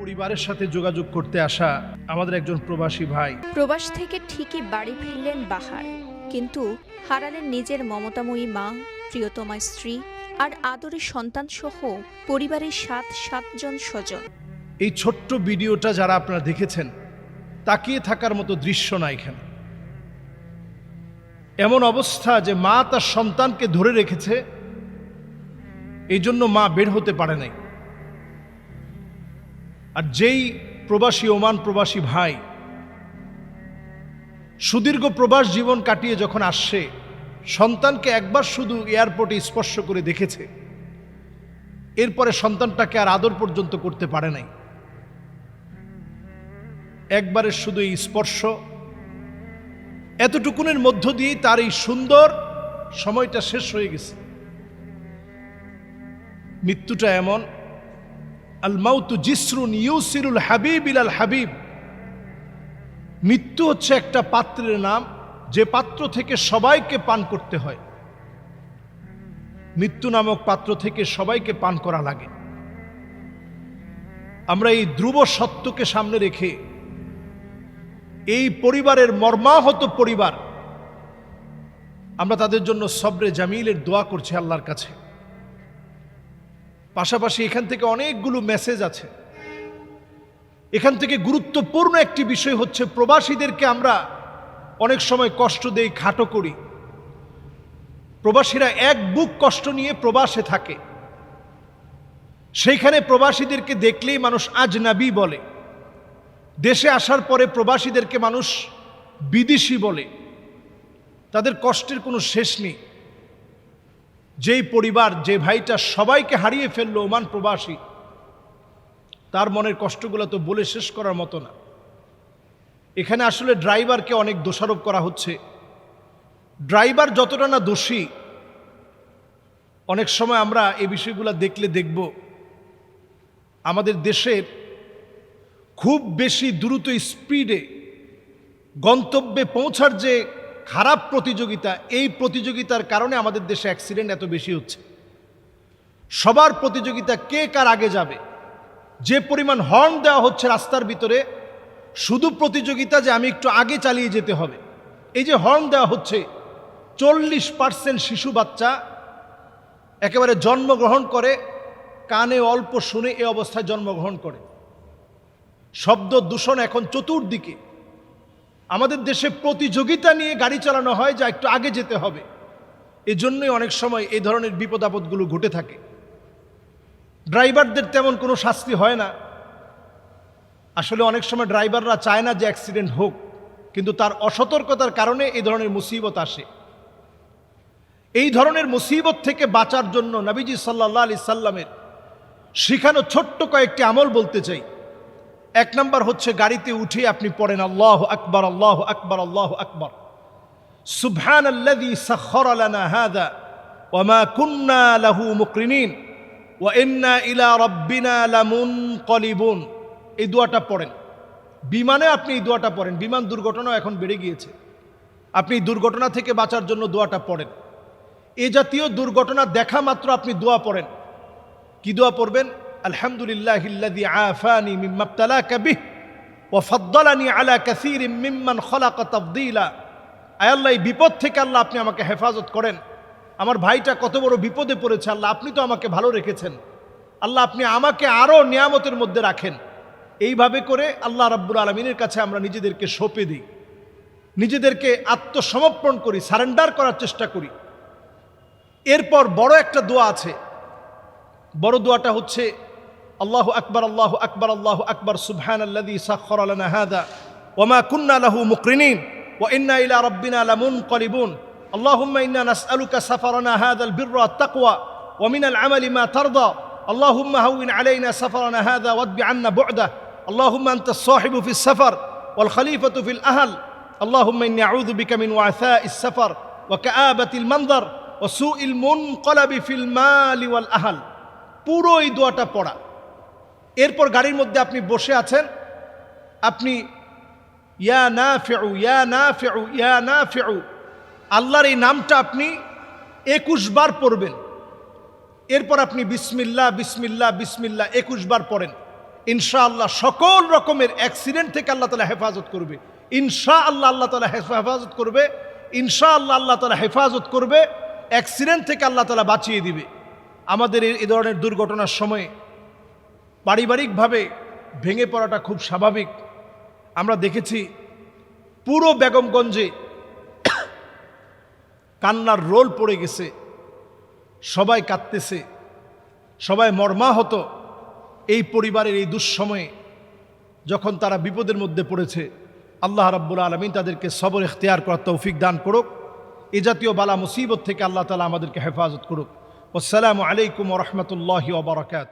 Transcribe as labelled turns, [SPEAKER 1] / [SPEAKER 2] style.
[SPEAKER 1] পরিবারের সাথে যোগাযোগ করতে আসা আমাদের একজন প্রবাসী ভাই।
[SPEAKER 2] প্রবাস থেকে ঠিকই বাড়ি ফিরলেন বাহার। কিন্তু হারালেন নিজের মমতাময়ী মা প্রিয়তমা স্ত্রী আর আদরের সন্তান সহ পরিবারের সাত সাতজন স্বজন।
[SPEAKER 1] এই ছোট্ট ভিডিওটা যারা আপনারা দেখেছেন তাকিয়ে থাকার মতো দৃশ্য না এখানে। এমন অবস্থা যে মা তার সন্তানকে ধরে রেখেছে এই জন্য মা বের হতে পারে নাই। আর যেই প্রবাসী ওমান প্রবাসী ভাই সুদীর্ঘ প্রবাস জীবন কাটিয়ে যখন আসছে, সন্তানকে একবার শুধু এয়ারপোর্টে স্পর্শ করে দেখেছে। এরপরে সন্তানটাকে আর আদর পর্যন্ত করতে পারে নাই। একবারের শুধু এই স্পর্শ, এতটুকুনের মধ্য দিয়েই তার এই সুন্দর সময়টা শেষ হয়ে গেছে। মৃত্যুটা এমন আল মাউতু জিসরুন ইউসিরুল হাবিব ইলাল হাবিব। মৃত্যু হচ্ছে একটা পাত্রের নাম, যে পাত্র থেকে সবাইকে পান করতে হয়। মৃত্যু নামক পাত্র থেকে সবাইকে পান করা লাগে। আমরা এই ধ্রুব সত্যকে সামনে রেখে এই পরিবারের মর্মাহত পরিবার, আমরা তাদের জন্য সবরে জামিলের দোয়া করছি আল্লাহর কাছে। পাশাপাশি এখান থেকে অনেকগুলো মেসেজ আছে। এখান থেকে গুরুত্বপূর্ণ একটি বিষয় হচ্ছে, প্রবাসীদেরকে আমরা অনেক সময় কষ্ট দেই, খাটো করি। প্রবাসীরা এক বুক কষ্ট নিয়ে প্রবাসে থাকে। সেইখানে প্রবাসীদেরকে দেখলেই মানুষ আজনাবি বলে। দেশে আসার পরে প্রবাসীদেরকে মানুষ বিদেশি বলে। তাদের কষ্টের কোনো শেষ নেই। যেই পরিবার, যে ভাইটা সবাইকে হারিয়ে ফেলল ওমান প্রবাসী, তার মনের কষ্টগুলো তো বলে শেষ করার মতো না। এখানে আসলে ড্রাইভারকে অনেক দোষারোপ করা হচ্ছে। ড্রাইভার যতটা না দোষী, অনেক সময় আমরা এই বিষয়গুলো দেখলে দেখব। আমাদের দেশের খুব বেশি দ্রুত স্পিডে গন্তব্যে পৌঁছার যে খারাপ প্রতিযোগিতা, এই প্রতিযোগিতার কারণে আমাদের দেশে অ্যাক্সিডেন্ট এত বেশি হচ্ছে। সবার প্রতিযোগিতা কে কার আগে যাবে? যে পরিমাণ হর্ন দেওয়া হচ্ছে রাস্তার ভিতরে, শুধু প্রতিযোগিতা যে আমি একটু আগে চালিয়ে যেতে হবে। এই যে হর্ন দেওয়া হচ্ছে, চল্লিশ পার্সেন্ট শিশু বাচ্চা একেবারে জন্মগ্রহণ করে, কানে অল্প শুনে এ অবস্থায় জন্মগ্রহণ করে। শব্দ দূষণ এখন চতুর্দিকে। আমাদের দেশে প্রতিযোগিতা নিয়ে গাড়ি চালানো হয় যা একটু আগে যেতে হবে। এজন্যই অনেক সময় এই ধরনের বিপদ আপদগুলো ঘটে থাকে। ড্রাইভারদের তেমন কোনো শাস্তি হয় না। আসলে অনেক সময় ড্রাইভাররা চায় না যে অ্যাক্সিডেন্ট হোক, কিন্তু তার অসতর্কতার কারণে এই ধরনের মুসিবত আসে। এই ধরনের মুসিবত থেকে বাঁচার জন্য নবীজি সাল্লাহ আলি সাল্লামের শিখানো ছোট্ট কয়েকটি আমল বলতে চাই। এক নম্বর হচ্ছে গাড়িতে উঠে আপনি পড়েন, আল্লাহ আকবর আল্লাহ আকবর আল্লাহ আকবর। সুবহান আল্লাযী সাখখারা লানা হাযা ওয়া মা কুন্না লাহু মুকরিনিন ওয়া ইন্না ইলা রাব্বিনা লামুনকালিবুন। এই দোয়াটা পড়েন। বিমানে আপনি এই দোয়াটা পড়েন। বিমান দুর্ঘটনাও এখন বেড়ে গিয়েছে। আপনি দুর্ঘটনা থেকে বাঁচার জন্য দোয়াটা পড়েন। এ জাতীয় দুর্ঘটনা দেখা মাত্র আপনি দোয়া পড়েন। কি দোয়া পড়বেন? আলহামদুলিল্লাহ আফানি মিম্মা ইবতালাকা বিহ ওয়া ফাদ্দালানি আলা কাসীরিম মিম্মান খলাকা তাফদীলা। আয় আল্লাহ, এই বিপদ থেকে আল্লাহ আপনি আমাকে হেফাজত করেন। আমার ভাইটা কত বড় বিপদে পড়েছে, আল্লাহ আপনি তো আমাকে ভালো রেখেছেন। আল্লাহ আপনি আমাকে আরও নিয়ামতের মধ্যে রাখেন। এইভাবে করে আল্লাহ রাব্বুল আলমিনের কাছে আমরা নিজেদেরকে সঁপে দিই। নিজেদেরকে আত্মসমর্পণ করি, সারেন্ডার করার চেষ্টা করি। এরপর বড় একটা দোয়া আছে। বড় দোয়াটা হচ্ছে আল্লাহ আকবর আল্লাহ আকবর আল্লাহ আকবর সুবহান আল্লাদি সাক্ষর আলানা হাদা ওমা কুন্না লাহু মুকরিনিন وإنا إلى ربنا لمنقلبون اللهم إنا نسألك سفرنا هذا البر والتقوى ومن العمل ما ترضى اللهم هون علينا سفرنا هذا وادب عنا بعده اللهم أنت الصاحب في السفر والخليفة في الأهل اللهم إني أعوذ بك من وعثاء السفر وكآبة المنظر وسوء المنقلب في المال والأهل পুরো এই দোয়াটা পড়া এরপর গাড়ির মধ্যে আপনি বসে আছেন। আপনি, ইয়া না ফেউ ইয়া না ফেউ ইয়া না ফেউ আল্লাহর এই নামটা আপনি একুশ বার পড়বেন। এরপর আপনি বিসমিল্লা বিসমিল্লা বিসমিল্লা একুশ বার পড়েন। ইনশা আল্লাহ সকল রকমের অ্যাক্সিডেন্ট থেকে আল্লাহ তালা হেফাজত করবে। ইনশা আল্লাহ আল্লাহ তালা হেফাজত করবে। ইনশা আল্লাহ আল্লাহ তালা হেফাজত করবে। অ্যাক্সিডেন্ট থেকে আল্লাহ তালা বাঁচিয়ে দিবে। আমাদের এই ধরনের দুর্ঘটনার সময়ে পারিবারিকভাবে ভেঙে পড়াটা খুব স্বাভাবিক। আমরা দেখেছি পুরো বেগমগঞ্জে কান্নার রোল পড়ে গেছে। সবাই কাঁদতেছে, সবাই মর্মাহত এই পরিবারের এই দুঃসময়ে যখন তারা বিপদের মধ্যে পড়েছে। আল্লাহ রাব্বুল আলমিন তাদেরকে সবর এখতিয়ার করার তৌফিক দান করুক। এ জাতীয় বালা মুসিবত থেকে আল্লাহ তালা আমাদেরকে হেফাজত করুক। আসসালামু আলাইকুম রহমতুল্লাহ ওবরাকাত